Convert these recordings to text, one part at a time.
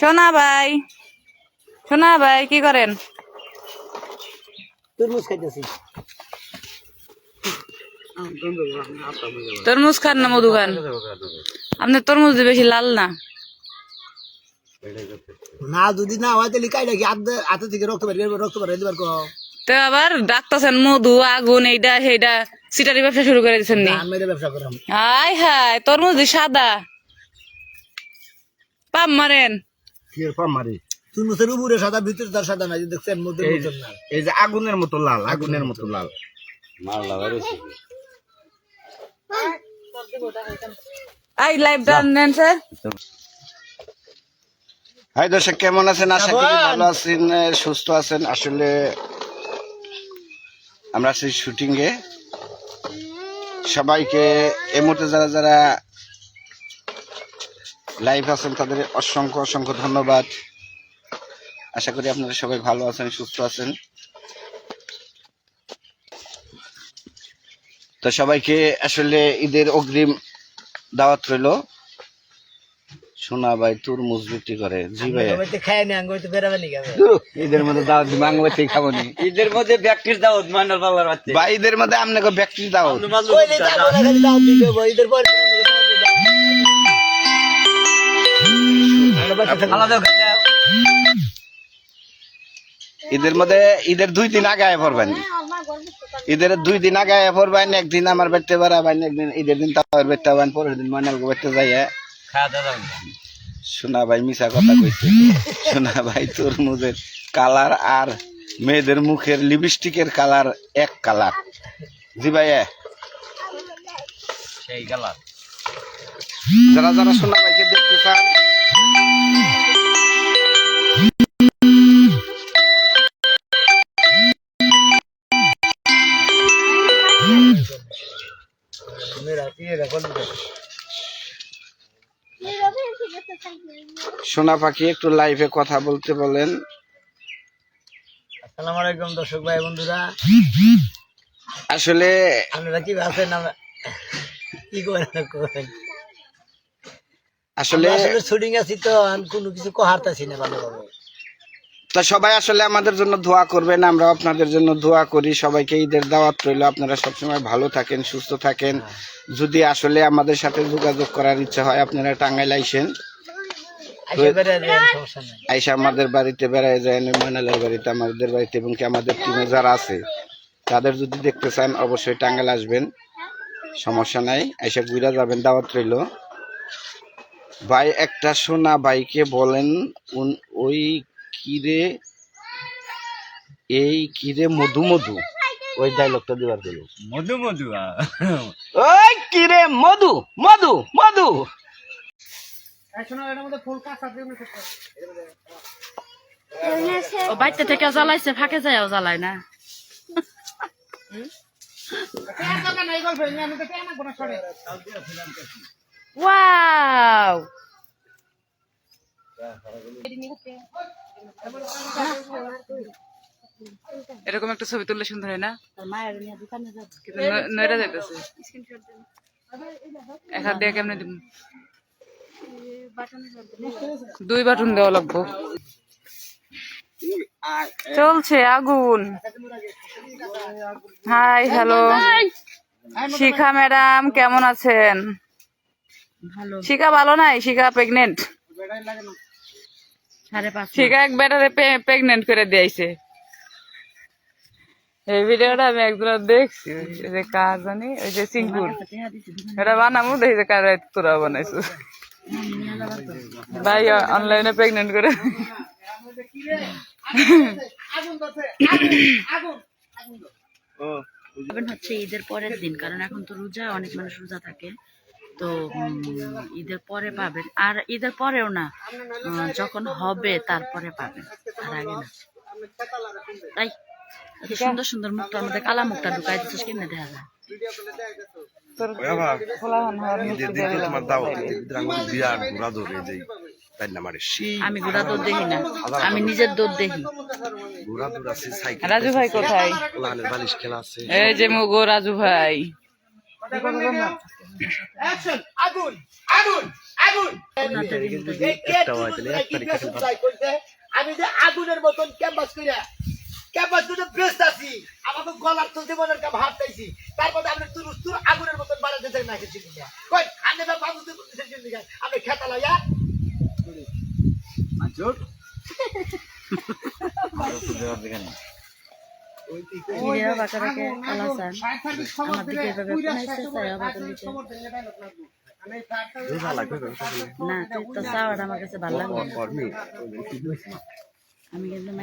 সোনা ভাই সোনা ভাই কি করেন? তরমুজ খাইতেছি। তরমুজ খান না মধু খান? আপনি তরমুজ বেশি লাল না। না যদি না হয় তাহলে হাতে থেকে রক্ত বের রক্ত বের দিবার কো তো আবার ডাক্তারছেন মধু আগুন এইটা সেইটা সিটারি ব্যবসা শুরু করে দিচ্ছেন নি। আমি এটা ব্যবসা করাম হাই হাই তরমুজ দিয়ে সাদা। পাম মারেন। মারি। তরমুজের উপরে সাদা ভিতরে তার সাদা নাই দেখছেন মধ্যে এই যে আগুনের মতো লাল আগুনের মতো লাল। লাগাইছি আই লাইভ ডান দেন স্যার। হাই দর্শক কেমন আছেন? আশা করি ভালো আছেন সুস্থ আছেন। আসলে আমরা সেই শুটিং এ সবাইকে এই মুহূর্তে যারা যারা লাইভ আছেন তাদের অসংখ্য অসংখ্য ধন্যবাদ। আশা করি আপনারা সবাই ভালো আছেন সুস্থ আছেন। তো সবাইকে আসলে ঈদের অগ্রিম দাওয়াত রইল। সোনা ভাই তরমুজ বিক্রি করে। জি ভাই আমি ঈদের মধ্যে দাওয়াত দিব আঙ্গুয়াতেই খাব নি। ঈদের মধ্যে ব্যক্তির দাওয়াত মান্নার বাবার বাচ্চা। ঈদের মধ্যে আপনাকে ব্যক্তির দাওয়াত। ঈদের পরে ঈদের মধ্যে ঈদের দুই দিন আগে আয় পড়বেন। ঈদের দুই দিন আগে আয় পড়বেন একদিন আমার বেড়তে বেড়াবেন একদিন ঈদের দিন তার বেড়তে হবেন পরের দিন ময়নাল বেড়তে যাইয়া। সোনা ভাই মিশা কথা কইছে। সোনা ভাই তরমুজের কালার আর মেয়েদের মুখের লিপস্টিকের কালার এক কালার। জি ভাই? সেই গেলা যারা যারা সোনা ভাইকে দেখতে চান রাখো সোনা পাখি একটু লাইভে কথা বলতে বলেন। আসসালামু আলাইকুম দর্শক ভাই বন্ধুরা। আসলে আপনারা কি আছেন কি করেন? আসলে আসলে শুটিং আছি তো আমি কোনো কিছু কহারতাছি না ভালোভাবে। তো সবাই আসলে আমাদের জন্য দোয়া করবেন আমরা আপনাদের জন্য দোয়া করি। সবাইকে ঈদের দাওয়াত রইল। আপনারা সবসময় ভালো থাকেন সুস্থ থাকেন। যদি আসলে আমাদের সাথে যোগাযোগ করার ইচ্ছা হয় আপনারা টাঙ্গাইল আইসেন। আইসা আমাদের বাড়িতে বেড়ায় যায় ময়নালের বাড়িতে আমাদের বাড়িতে এবং কি আমাদের টিমে যারা আছে তাদের যদি দেখতে চান অবশ্যই টাঙ্গাইল আসবেন। সমস্যা নাই আইসা ঘুরা যাবেন দাওয়াত রইল। ভাই একটা সোনা ভাইকে বলেন ওই কিরে এই কিরে মধু মধু। ওই ডায়লগটা দিবার দিল মধু মধু ওই কিরে মধু মধু মধু। ও বাইতে থেকে জ্বালাইছে ফাঁকে যায়ও জ্বালায় না। ওয়াও এরকম একটা ছবি তুললে সুন্দর হয় না? কিন্তু ন- নইরা যাইতেছে। এক হাত দিয়ে কেমনে দিব? দুই বাটন দেওয়া লাগবো। চলছে আগুন। হাই হ্যালো শিখা ম্যাডাম কেমন আছেন? শিখা ভালো নাই? শিখা প্রেগনেন্ট শিখা এক বেটারে প্রেগনেন্ট করে দিয়েছে। এই ভিডিওটা আমি দেখছি ওই যে কার জানি ওই যে সিঙ্গুর। এটা বানামু দেখি যে কার তোরা বানাইছো। ভাই অনলাইনে প্রেগনেন্ট করে। হচ্ছে ঈদের পরের দিন কারণ এখন তো রোজা অনেক মানুষ রোজা থাকে। তো ঈদের পরে পাবেন। আর ঈদের পরেও না যখন হবে তারপরে পাবেন। আর আগে না। তাই সুন্দর সুন্দর মুখটা আমাদের কালা মুখটা ঢুকাই দিচ্ছিস কেমনে দেখা যায়। মানে আমি ঘোড়া দৌড় দেখি না। আমি নিজের দৌড় দেখি রাজু ভাই কোথায়? বালিশ খেলা আছে। এই যে মগো রাজু ভাই। আগুন? আমি যে আগুনের মতন ক্যাম্পাস কইরা ক্যাম্পাস করে বেস্ট আছি আমাকে গলার তুলতে মনের কাম হাত চাইছি তারপরে আপনি তুর তুর আগুনের মতন বাড়াতে চাই না কিছু কই আনে বা বাবু তুই বলতেছেন কি লিগা আপনি হিরে বাকারাকে কালাসান আমার দিকে এভাবে বাদল দিকে না তো চাওয়াটা আমার কাছে ভালো লাগল না। আমি কিন্তু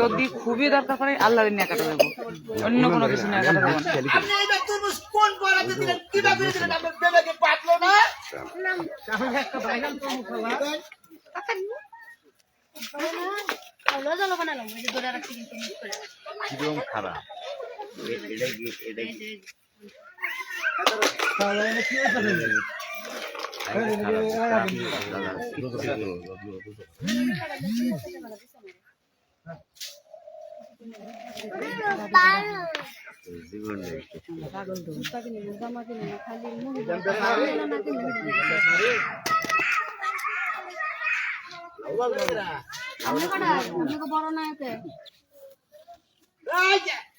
যদি খুবই দরকার পড়ে আল্লাহ নিয়ে কাটা দেবো। অন্য কোনো কিছু নিয়ে কাটা দেবো না। আপনি এটা দিলেন আপনার বেবাকে পাতলো না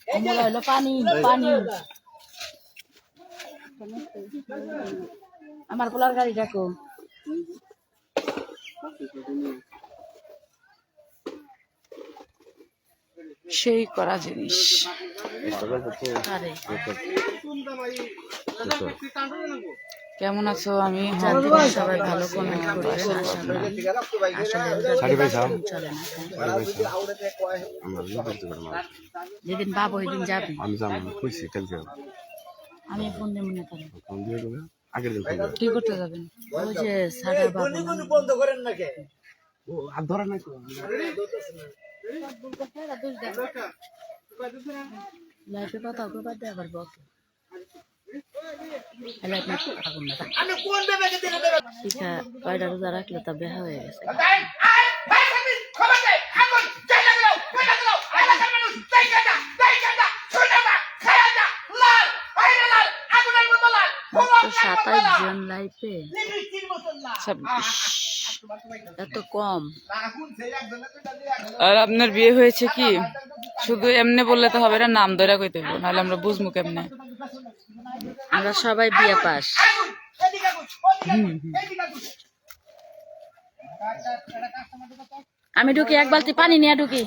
যে, হলো পানি পানি আমার পোলার গাড়ি ডাকো সেই করা জিনিস আরে কেমন আছো? আমি সবাই ভালো কমেন্ট আশা করি হ্যাঁ? যেদিন বাবু ওই দিন যাবি। আমি কইছি কালকে আমি ফোন দিয়ে মনে করি। ফোন দিয়ে দেবে আগের দিন কি করতে যাবেন? ওই যে বাবু বন্ধ করেন না কে? আর ধরে নাই লাইফে কথা কবার শিখা কয়টা রোজা রাখলে তা বেহা হয়ে গেছে। জন লাইফে ছাব্বিশ এত কম। আর আপনার বিয়ে হয়েছে কি? শুধু এমনি বললে তো হবে না নাম ধরে কইতে হবে নাহলে আমরা বুঝব কেমনে? আমরা সবাই বিয়ে পাস। আগুন আগুন আগুন আগুন আমি ঢুকি এক বালতি পানি নিয়ে ঢুকি।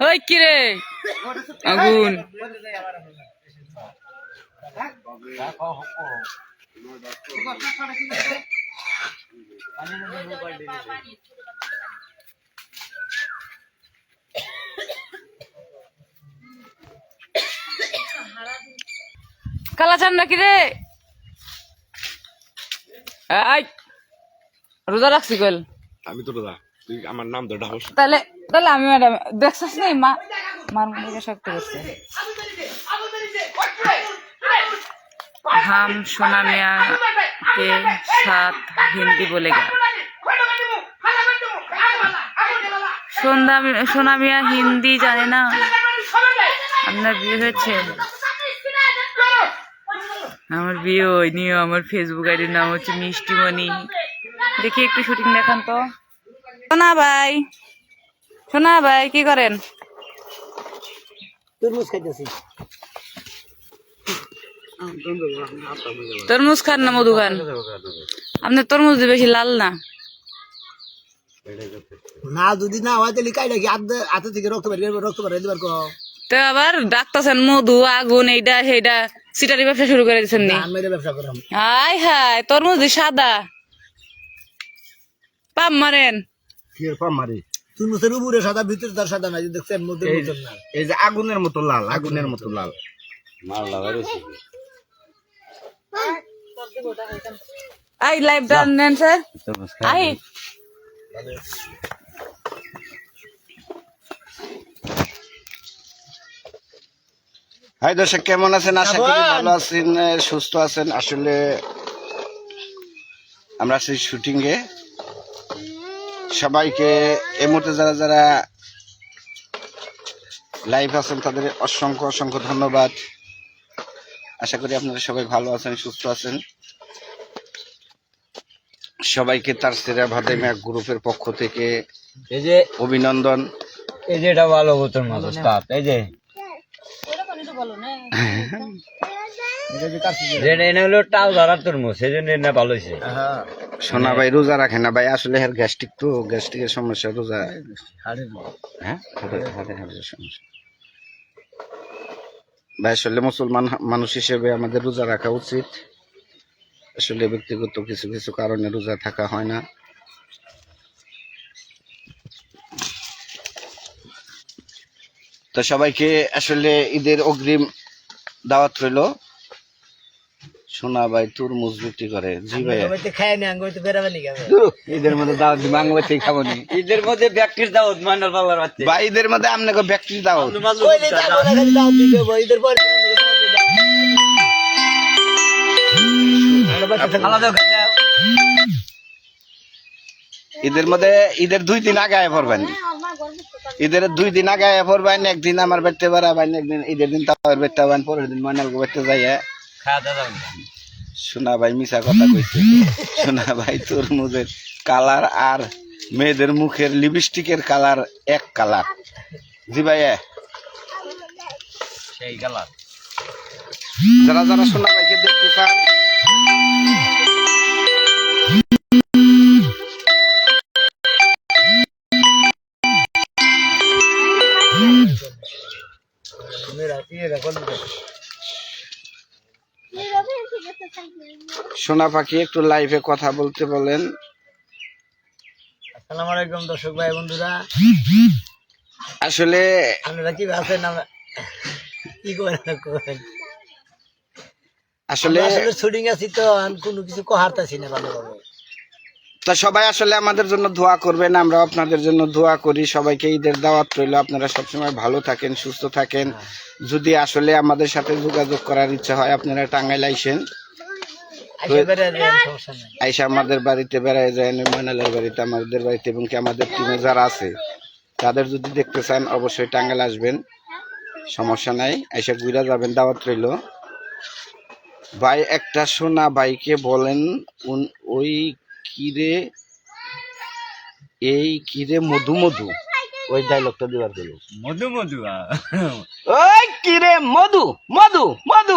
ওই কি রে আগুন। কালা চান নাকি রে? আই রোজা রাখছি কল আমি তো দাদা তুই আমার নাম ডাকস। তাহলে তাহলে আমি ম্যাডাম দেখছিস নি? মা মার মুখে শক্ত করছে। হাম সোনা মিয়া কে সাত হিন্দি বলে গেল সন্ধ্যা সোনা মিয়া হিন্দি জানে না। আপনার বিয়ে হয়েছে? আমার বিয়ে ওই নিয়ে আমার ফেসবুক আইডির নাম হচ্ছে মিষ্টিমণি। দেখি একটু শুটিং দেখান তো। সোনা ভাই সোনা ভাই, কি করেন? তরমুজ খাইতেছি। তরমুজ খান না মধু খান? আপনার তরমুজ দিয়ে বেশি লাল না? না যদি না হয় তাহলে কাইটা কি হাতে থেকে রক্ত বের রক্ত বের দিবার কো তো আবার ডাক্তারছেন মধু আগুন এইটা সেইটা সিটারি ব্যবসা শুরু করে দিচ্ছেন নি? আমি ব্যবসা করাম। হাই হাই তরমুজ দিয়ে সাদা। পাম মারেন। কি পাম মারি? তরমুজের উপরে সাদা ভিতরে তার সাদা নাই দেখছেন মধ্যে এই যে আগুনের মতো লাল আগুনের মতো লাল। আই লাইভ ডান নেন স্যার। আই। হাই দর্শক কেমন আছেন? আশা করি ভালো আছেন সুস্থ আছেন। আসলে আমরা সেই শুটিংয়ে সবাইকে এ মুহূর্তে যারা যারা লাইভ আছেন তাদের অসংখ্য অসংখ্য ধন্যবাদ। আশা করি আপনারা সবাই ভালো আছেন সুস্থ আছেন। সবাইকে তার সেরা ভাদেমিয়া গ্রুপের পক্ষ থেকে এই যে অভিনন্দন। এই যে এটা ভালো বোতল মাছ ওস্তাদ এই যে। হয়েছে। সোনা ভাই রোজা রাখে না ভাই আসলে হ্যাঁ গ্যাস্ট্রিক তো গ্যাস্ট্রিকের সমস্যা রোজা হ্যাঁ? সমস্যা। ভাই আসলে মুসলমান মানুষ হিসেবে আমাদের রোজা রাখা উচিত। আসলে ব্যক্তিগত কিছু কিছু কারণে রোজা থাকা হয় না। তো সবাইকে আসলে ঈদের অগ্রিম দাওয়াত রইল। সোনা ভাই তরমুজ বিক্রি করে। জি ভাই খাই নি আঙ্গুর তো বেরাবেনি কেন ঈদের মধ্যে দাওয়াত দিব বাংলাতে খাব নি। ঈদের মধ্যে ব্যক্তির দাওয়াত মান্নার পাল্লার বাচ্চা বা ঈদের মধ্যে আপনাকে দাওয়াত। পরে মধ্যে দুই দিন আগে আয় পড়বেন ঈদের দুই দিন আগে আয় পড়বেন একদিন আমার বাড়িতে বেড়াবেন একদিন ঈদের দিন তাওয়ার বাড়িতে পরের দিন ময়নাল বাড়িতে যাইয়া খাওয়া দাওয়া সোনা ভাই মিশা কথা কইছে। সোনা ভাই তরমুজের কালার আর মেয়েদের মুখের লিপস্টিকের কালার এক কালার। জি ভাই সেই কালার। যারা যারা সোনা ভাইকে দেখতে চান সোনা পাখি একটু লাইভে কথা বলতে বলেন। আসসালামু আলাইকুম দর্শক ভাই বন্ধুরা। আসলে আপনারা কি আমরা কি করেন আসলে আসলে শুটিং আছি তো আমি কোনো কিছু কহারতাছি না ভালোভাবে। তো সবাই আসলে আমাদের জন্য দোয়া করবেন আমরা আপনাদের জন্য দোয়া করি। সবাইকে ঈদের দাওয়াত রইল। আপনারা সবসময় ভালো থাকেন সুস্থ থাকেন। যদি আসলে আমাদের সাথে যোগাযোগ করার ইচ্ছা হয় আপনারা টাঙ্গাইল আইসেন। আইসা বেড়ে দেন সমস্যা নাই। আইসা আমাদের বাড়িতে বেড়ায় যায় ময়নালের বাড়িতে আমাদের বাড়িতে এবং কি আমাদের টিমে যারা আছে তাদের যদি দেখতে চান অবশ্যই টাঙ্গাইল আসবেন। সমস্যা নাই আইসা ঘুরা যাবেন দাওয়াত রইল। ভাই একটা সোনা ভাইকে বলেন ওই কিরে এই কিরে মধু মধু। ওই ডায়লগটা দেওয়ার জন্য মধু মধু ওই কিরে মধু মধু মধু।